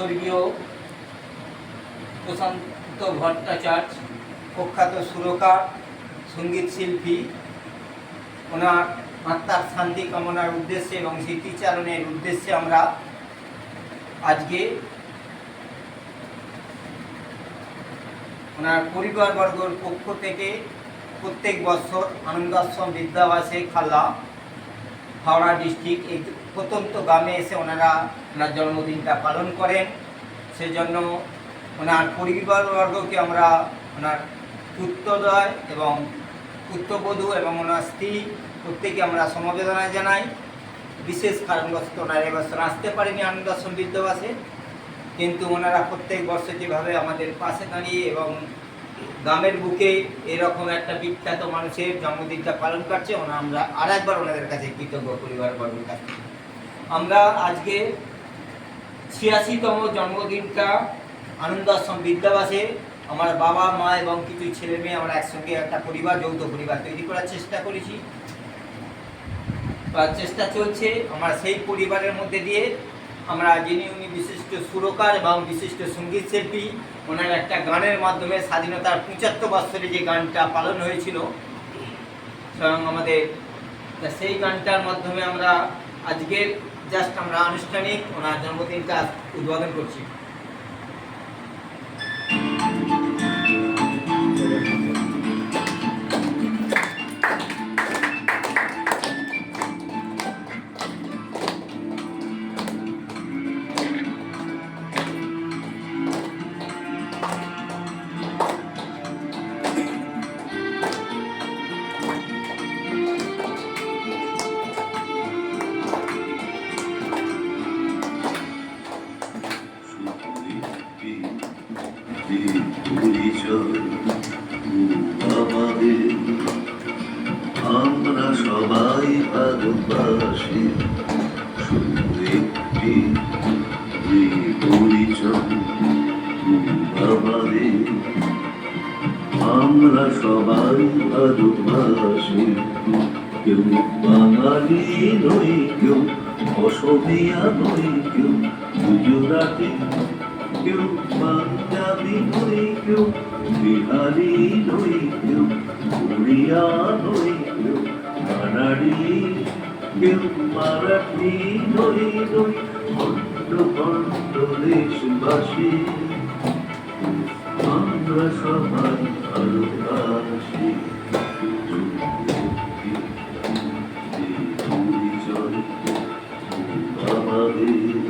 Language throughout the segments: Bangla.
স্বর্গীয় প্রশান্ত ভট্টাচার্য, প্রখ্যাত সুরকার, সংগীত শিল্পী। ওনার আত্মার শান্তি কামনার উদ্দেশ্যে এবং স্মৃতিচারণের উদ্দেশ্যে আমরা আজকে ওনার পরিবারবর্গর পক্ষ থেকে প্রত্যেক বছর আনন্দাশ্রম বিদ্যাবাসে খাল্লা হাওড়া ডিস্ট্রিক্ট এই প্রত্যন্ত গ্রামে এসে ওনারা ওনার জন্মদিনটা পালন করেন। সেজন্য ওনার পরিবারবর্গকে আমরা ওনার পুত্রদয় এবং পুত্রবধূ এবং ওনার স্ত্রী প্রত্যেকে আমরা সমবেদনা জানাই। বিশেষ কারণবশত ওনারা এবছর আসতে পারেনি আনন্দাশ্রম বিদ্যাবাসে কিন্তু ওনারা প্রত্যেক বছর যেভাবে আমাদের পাশে দাঁড়িয়ে এবং গ্রামের বুকে এরকম একটা বিখ্যাত মানুষের জন্মদিনটা পালন করছে ওনা আমরা আর একবার ওনাদের কাছে কৃতজ্ঞ পরিবার বর্গের কাছে আমরা আজকে ছিয়াশিতম জন্মদিনটা আনন্দাশ্রম বিদ্যাবাসে আমার বাবা, মা এবং কিছু ছেলে মেয়ে আমরা একসঙ্গে একটা পরিবার, যৌথ পরিবার তৈরি করার চেষ্টা করেছি। চেষ্টা চলছে। আমরা সেই পরিবারের মধ্যে দিয়ে আমরা যিনি উনি বিশিষ্ট সুরকার এবং বিশিষ্ট সংগীত শিল্পী। ওনার একটা গানের মাধ্যমে স্বাধীনতার পঁচাত্তর বৎসরে যে গানটা পালন হয়েছিল, স্বয়ং আমাদের সেই গানটার মাধ্যমে আমরা আজকের জাস্ট আমরা আনুষ্ঠানিক ওনার জন্মদিনটা উদ্বোধন করছি। ভারতবাসী শুধু একটি পরিচয় আমরা সবাই ভারতবাসী কেউ বাঙালি নই, কেউ অসমিয়া নই, কেউ গুজরাটি, কেউ পাঞ্জাবি নই, কেউ বিহারি নই, কেউ উড়িয়া নই, কেউ কেউ মারাঠি ধরি ধরি খণ্ড খণ্ড দেশবাসী আমরা সবাই ভারতবাসী আমাদের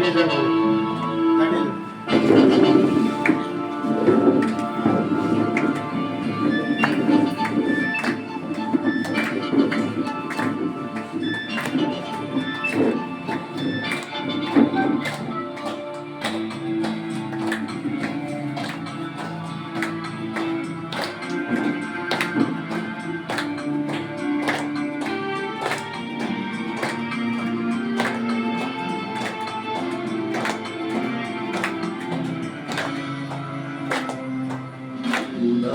একটু গানে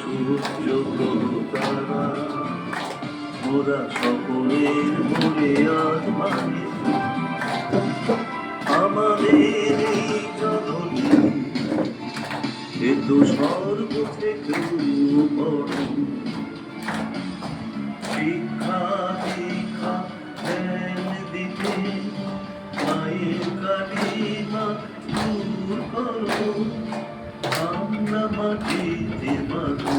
সূর্য তারা সকলের মানি আজ মানি আমাদের এই জননী শিক্ষা দীক্ষা জ্ঞান দিতে মায়ের কালিমা দূর করো আমরা মাটিতে মানো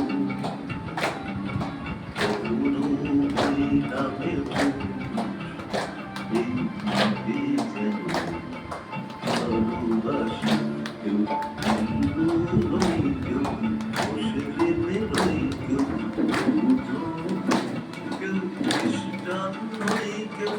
করুণ নামে ভালোবাসি কেউ হিন্দু নই কেউ মুসলিম নই কেউ কেউ খ্রিস্টান নই কেউ